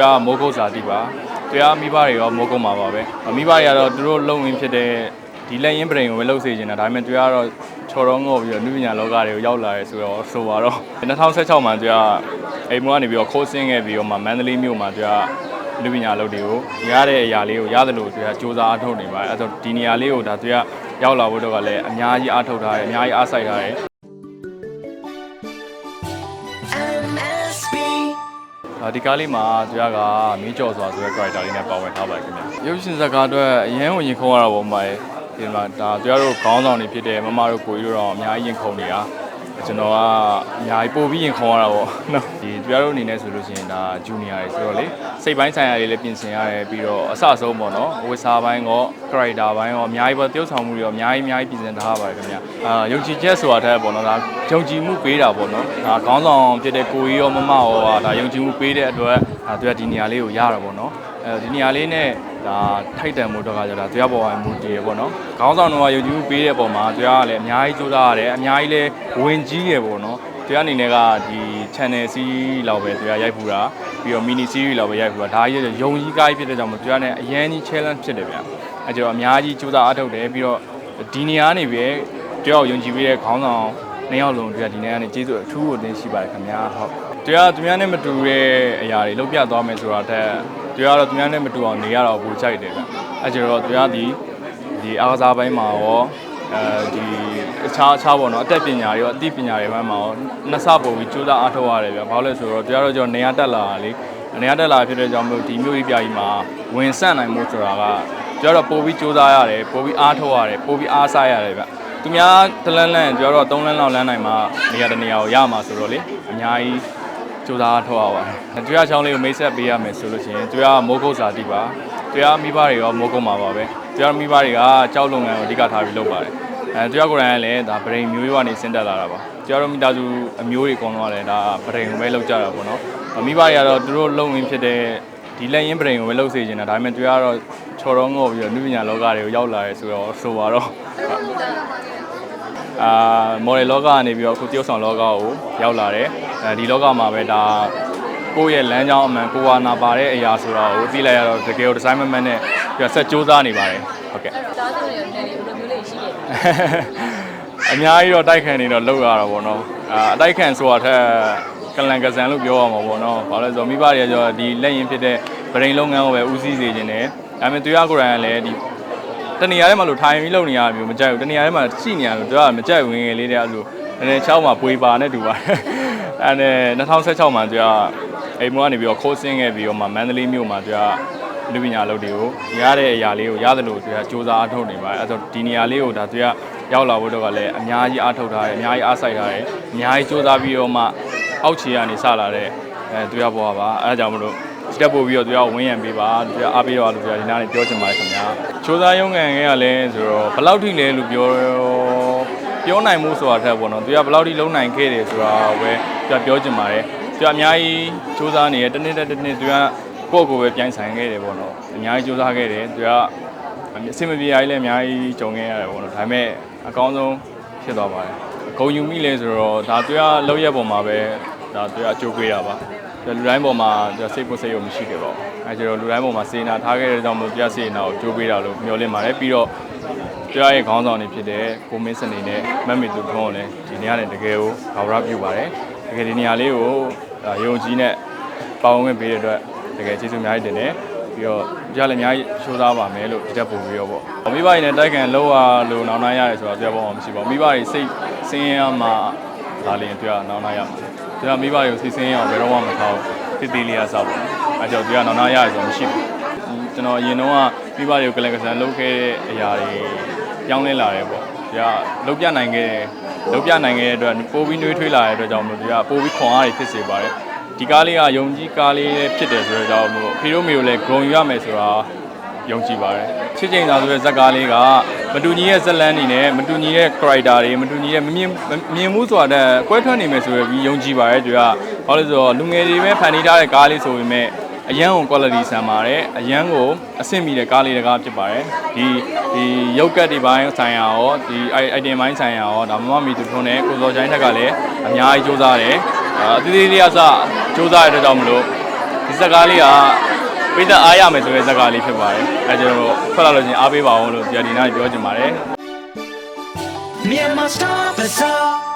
ကမိုးကုတ်စာတိပါသူကမိဘတွေရောမိုးကုတ်မှာပါပဲမိဘတွေကတော့သူတို့လုံဝင်ဖြစ်တဲ့ဒီလက်ရင်ပရင်ကိုပဲလှုပ်စေချင်တာဒါပေမဲ့သူကတော့ချော်တော့ငေါ့ပြီးတော့နုပညာလောကတွေကိုရောက်လာရဲဆိုတော့ဆိုပါတော့2016မှာသူကအိမ်မွေးကနေပြီးတော့ခိုးဆင်းခဲ့ပြီးတော့မှမန္တလေးမြို့မှာသူကနုပညာလုပ်တွေကိုရတဲ့အရာလေးကိုရတယ်လို့သူကစူးစမ်းအားထုတ်နေပါတယ်အဲဆိုဒီနေရာလေးကိုဒါသူကရောက်လာဖို့တော့ကလည်းအများကြီးအားထုတ်ထားတယ်အများကြီးအားစိုက်ထားတယ် ဒီကားလေးမှာသူကမင်းကျော်စွာဆိုတဲ့ character လေးနဲ့ပါဝင်ထားပါတယ်ခင်ဗျ။ရုပ်ရှင်ဇာတ်ကားအတွက်အရင်ဝင်ရင်ခုံးရတာပေါ့မှာဒီမှာဒါသူတို့ခေါင်းဆောင်တွေဖြစ်တဲ့မမတို့ကိုကြီးတို့တော့အများကြီးရင်ခုန်နေတာ ကျွန်တော်ကအများကြီးပို့ပြီးရင်ခုံးရတာပေါ့နော်ဒီသူတို့အနေနဲ့ဆိုလို့ရှိရင်ဒါဂျူနီယာတွေဆိုတော့လေစိတ်ပိုင်းဆိုင်ရာတွေလည်းပြင်ဆင်ရတယ်ပြီးတော့အစအဆုံးပေါ့နော်ဝစ်စာပိုင်းကော character ပိုင်းကောအများကြီးပေါ့ tiêu ဆောင်မှုတွေရောအများကြီးအများကြီးပြင်ဆင်ထားပါတယ်ခင်ဗျအာယုံကြည်ချက်ဆိုတာထက်ပေါ့နော်ဒါယုံကြည်မှုပေးတာပေါ့နော်ဒါခေါင်းဆောင်ဖြစ်တဲ့ကိုကြီးရောမမရောကဒါယုံကြည်မှုပေးတဲ့အတွက်ဒါသူကဒီနေရာလေးကိုရတာပေါ့နော်အဲဒီနေရာလေးနဲ့ ဒါထိုက်တန်မှုတော့ကကြတာသူရပေါ်မှာမူတည်ရပေါ့နော်ခေါင်းဆောင်တော့ယုံကြည်မှုပေးတဲ့ပုံမှာသူကလည်းအများကြီးစူးစမ်းရတယ်အများကြီးလည်းဝင်ကြီးရပေါ့နော်သူကအနေနဲ့ကဒီ channel series လောက်ပဲသူကရိုက်ဖူးတာပြီးတော့ mini series လောက်ပဲရိုက်ဖူးတာဒါကြီးရုံကြီးကားကြီးဖြစ်တဲ့ကြောင့်မို့သူကလည်းအရန်ကြီး challenge ဖြစ်တယ်ဗျအဲကျတော့အများကြီးစူးစမ်းအားထုတ်တယ်ပြီးတော့ဒီနေရာနေပဲတယောက်ယုံကြည်ပေးတဲ့ခေါင်းဆောင်နှစ်ယောက်လုံးသူကဒီနေရာနေကျေးဇူးအထူးကိုတင်ရှိပါတယ်ခင်ဗျာဟုတ်သူကသူများနဲ့မတူတဲ့အရာတွေလုပ်ပြသွားမယ်ဆိုတာတက် သူကတော့သူများနဲ့မတူအောင်နေရတော့ဘူးကြိုက်တယ်ဗျအဲကျတော့သူကဒီဒီအားကစားပိုင်းမှာရောအဲဒီအခြားအခြားပေါ့နော်အသက်ပညာတွေရောအသိပညာတွေဘက်မှာရောနှစ်ဆပုံပြီးကြိုးစားအားထုတ်ရတယ်ဗျဘာလို့လဲဆိုတော့တရားတော့ကျွန်တော်နေရာတက်လာတာလေနေရာတက်လာဖြစ်တဲ့ကြောင့်မို့ဒီမျိုးကြီးပြကြီးမှာဝင်ဆန့်နိုင်မှုဆိုတာကကျွန်တော်ပို့ပြီးကြိုးစားရတယ်ပို့ပြီးအားထုတ်ရတယ်ပို့ပြီးအားစားရတယ်ဗျသူများတလန်းလန်းကျွန်တော်တော့၃လန်းလောက်လန်းနိုင်မှာနေရာတစ်နေရာကိုရမှာဆိုတော့လေအများကြီး ကြိုးစားအားထုတ်ရပါတယ်ကျွေးချောင်းလေးကိုမိတ်ဆက်ပေးရမယ်ဆိုလို့ရှိရင်ကျွေးကမိုးကုတ်စာတိပါကျွေးကမိဘတွေရောမိုးကုတ်မှာပါပဲကျွေးကမိဘတွေကကြောက်လုပ်ငန်းကိုအဓိကထားပြီးလုပ်ပါတယ်အဲတရားကိုယ်တိုင်ကလည်းဒါဗရိန်မျိုးရွာနေဆင်းတက်လာတာပါတရားတို့မိသားစုအမျိုးတွေအကုန်လုံးကလည်းဒါဗရိန်ကိုပဲလောက်ကြတာပေါ့နော်မိဘတွေကတော့သူတို့လုံဝင်ဖြစ်တဲ့ဒီလက်ရင်ဗရိန်ကိုပဲလောက်စေချင်တာဒါပေမဲ့တရားကတော့ချော်တော့ငေါ့ပြီးတော့နုပညာလောကတွေကိုရောက်လာရဲဆိုတော့ဆိုပါတော့အာမော်ဒယ်လောကကနေပြီးတော့အခုတရုတ်ဆောင်လောကကိုရောက်လာတယ် အဲဒီလောကမှာပဲဒါကိုယ့်ရဲ့လမ်းကြောင်းအမှန်ကိုယ်ဝါနာပါတဲ့အရာဆိုတာကိုသိလိုက်ရတော့တကယ်ကိုဒီဇိုင်းမမတ်နဲ့ပြဆက်စူးစမ်းနေပါတယ်ဟုတ်ကဲ့တားသူတွေနဲ့လေဘယ်လိုမျိုးလေးရှိရဲ့အများကြီးတော့တိုက်ခံနေတော့လောက်ရတာပေါ့နော်အာအတိုက်ခံဆိုတာထက်ကလန်ကစန်လို့ပြောရမှာပေါ့နော်ဘာလို့လဲဆိုတော့မိဘတွေကကြောဒီလက်ရင်ဖြစ်တဲ့ဗရိန်လုပ်ငန်းကိုပဲဦးစီးစေခြင်းတယ်ဒါပေမဲ့သူရကိုယ်တိုင်ကလည်းဒီတနေရာထဲမှာလို့ထိုင်ပြီးလုပ်နေရမျိုးမကြိုက်ဘူးတနေရာထဲမှာရှိနေရလို့သူကမကြိုက်ဝင်ငယ်လေးတဲ့အဲ့လိုနည်းနည်းချောင်းမှာပွေပါနဲ့တူပါတယ် အဲ့နဲ့2016မှာသူကအိမ်မွေးကနေပြီးတော့ခိုးဆင်းခဲ့ပြီးတော့မှမန္တလေးမြို့မှာသူကလူပညာလုပ်တွေကိုရတဲ့အရာလေးကိုရတယ်လို့သူကစူးစမ်းအားထုတ်နေပါတယ်အဲဆိုဒီနေရာလေးကိုဒါသူကရောက်လာဖို့တော့ကလည်းအများကြီးအားထုတ်ထားတယ်အများကြီးအားစိုက်ထားတယ်အများကြီးစူးစမ်းပြီးတော့မှအောက်ခြေကနေစလာတဲ့အဲသူကဘွားပါအဲဒါကြောင့်မလို့စတက်ပို့ပြီးတော့သူကဝင်းရံပေးပါသူကအားပေးတော့လို့သူကဒီနားနေပြောချင်ပါတယ်ခင်ဗျာစူးစမ်းရုံးကန်ခဲ့ရလဲဆိုတော့ဘယ်လောက်ထိလဲလို့ပြောပြောနိုင်မှုဆိုတာထက်ပေါ့နော်သူကဘယ်လောက်ထိလုံးနိုင်ခဲ့တယ်ဆိုတာပဲ သူကပြောချင်ပါတယ်သူကအများကြီးစူးစမ်းနေတယ်တစ်နေ့တစ်နေ့သူကကိုယ့်ကိုယ်ပဲပြိုင်ဆိုင်ခဲ့တယ်ပေါ့နော်အများကြီးစူးစမ်းခဲ့တယ်သူကအဆင်မပြေရည်လည်းအများကြီးကြုံခဲ့ရတယ်ပေါ့နော်ဒါပေမဲ့အကောင်းဆုံးဖြစ်သွားပါတယ်ဂုံယူမိလဲဆိုတော့ဒါသူကလောက်ရက်ပေါ်မှာပဲဒါသူကအကျိုးပေးတာပါဒါလူတိုင်းပေါ်မှာသူစိတ်ကိုစိတ်ရောမရှိခဲ့ပါဘူးအဲကျတော့လူတိုင်းပေါ်မှာစေနာထားခဲ့တဲ့ကြောင့်မို့သူကစေနာကိုကျိုးပေးတာလို့မျှော်လင့်ပါတယ်ပြီးတော့သူရဲ့ခေါင်းဆောင်တွေဖြစ်တဲ့ကိုမင်းစနေနဲ့မတ်မီသူထုံးကိုလည်းဒီနေ့ကနေတကယ်ကိုဂါဝရပြုပါတယ် တကယ်ဒီနေရာလေးကိုဒါယုံကြည်နဲ့ပါဝင်ခွင့်ပေးတဲ့အတွက်တကယ်ကျေးဇူးအများကြီးတင်တယ်ပြီးတော့ကြားလည်းအများကြီးရှိုးသားပါမယ်လို့ဒီတက်ပို့ပြီးတော့ပေါ့မိဘတွေနဲ့တိုက်ခံလောက်ရလို့နောင်နာရတယ်ဆိုတော့ပြောပေါ့မရှိပါဘူးမိဘတွေစိတ်ဆင်းရဲမှဒါလည်းသူကနောင်နာရမှာသူကမိဘတွေကိုစိတ်ဆင်းရဲအောင်ဘယ်တော့မှမထားဘူးတိတိလေးရစားပေါ့အဲကြောင့်သူကနောင်နာရတယ်ဆိုတော့မရှိဘူးကျွန်တော်အရင်တော့မိဘတွေကိုကလန်ကဆန်လုပ်ခဲ့တဲ့အရာတွေပြောင်းလဲလာတယ်ပေါ့ သူကလုပ်ပြနိုင်ခဲ့တယ်လုပ်ပြနိုင်ခဲ့တဲ့အတွက်ပိုပြီးနှွေးထွေးလာတဲ့အတွက်ကြောင့်မလို့သူကပိုပြီးခွန်အားတွေဖြစ်စေပါတယ်ဒီကားလေးကယုံကြည်ကားလေးဖြစ်တယ်ဆိုတော့ကြောင့်မို့ဖီရိုမီကိုလည်း grow ရမယ်ဆိုတာယုံကြည်ပါတယ်ချစ်ချိန်သာဆိုတဲ့ဇက်ကားလေးကမတူညီရဲ့ဇက်လန်းနေနဲ့မတူညီတဲ့ character တွေမတူညီတဲ့မမြင်မမြင်မှုဆိုတာတဲ့ကွဲထွက်နေမယ်ဆိုရပြီးယုံကြည်ပါတယ်သူကဘာလို့လဲဆိုတော့လူငယ်တွေပဲဖန်တီးထားတဲ့ကားလေးဆိုပေမဲ့ အရန်ကို quality ဆန်ပါတယ်အရန်ကိုအဆင့်မီတဲ့ကားလေးတကားဖြစ်ပါတယ်ဒီဒီရုပ်ကတ်ဒီပိုင်းဆိုင်ရာရောဒီ item ပိုင်းဆိုင်ရာရောဒါမမမီသူထုံးတဲ့ကိုစောချိုင်းထက်ကလည်းအများကြီးစူးစမ်းတယ်အာအသေးသေးလေးအစစူးစမ်းရတဲ့ကြောင့်မလို့ဒီဇက်ကားလေးကပိသက်အားရမယ်ဆိုတဲ့ဇက်ကားလေးဖြစ်ပါတယ်အဲကျွန်တော်ထွက်လာလို့ချင်းအားပေးပါအောင်လို့ဒီအဒီနာပြောချင်ပါတယ် Myanmar Star Bazaar.